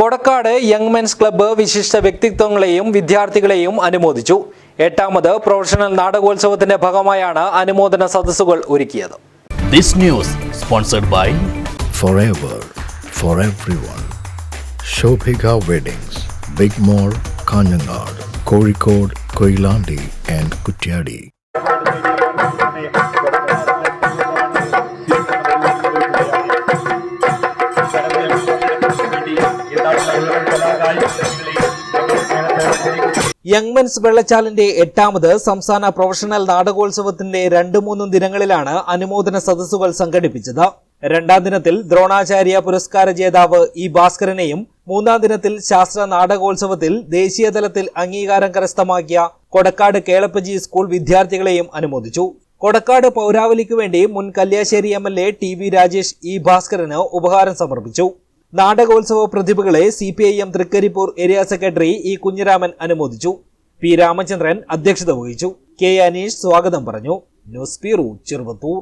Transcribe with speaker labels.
Speaker 1: Kodakkad young men's club വിശിഷ്ട വ്യക്തിത്വങ്ങളെയും വിദ്യാർത്ഥികളെയും അനുമോദിച്ചു എട്ടാമത് പ്രൊഫഷണൽ നാടകോത്സവത്തിന്റെ ഭാഗമായാണ് അനുമോദന സദസ്സുകൾ ഒരുക്കിയത്
Speaker 2: This news sponsored by
Speaker 3: forever for everyone. Shobhika Weddings, Big Mall, Kanyanad, Kozhikode, Koilandi and Kutyadi.
Speaker 1: Young men's വെള്ളച്ചാലിന്റെ എട്ടാമത് സംസ്ഥാന പ്രൊഫഷണൽ നാടകോത്സവത്തിന്റെ രണ്ട് മൂന്നും ദിനങ്ങളിലാണ് അനുമോദന സദസ്സുകൾ സംഘടിപ്പിച്ചത്. രണ്ടാം ദിനത്തിൽ ദ്രോണാചാര്യ പുരസ്കാര ജേതാവ് ഇ ഭാസ്കരനെയും മൂന്നാം ദിനത്തിൽ ശാസ്ത്ര നാടകോത്സവത്തിൽ ദേശീയതലത്തിൽ അംഗീകാരം കരസ്ഥമാക്കിയ കൊടക്കാട് കേളപ്പജി സ്കൂൾ വിദ്യാർത്ഥികളെയും അനുമോദിച്ചു. കൊടക്കാട് പൗരാവലിക്കു വേണ്ടി മുൻ Kalliasseri M L A T V Rajesh E Bhaskaran ഉപഹാരം സമർപ്പിച്ചു. നാടകോത്സവ പ്രതിഭകളെ C P I M Trikaripur area secretary E Kunhiraman അനുമോദിച്ചു. പി രാമചന്ദ്രൻ അധ്യക്ഷത വഹിച്ചു. കെ അനീഷ് സ്വാഗതം പറഞ്ഞു. News bureau Cheruvathur.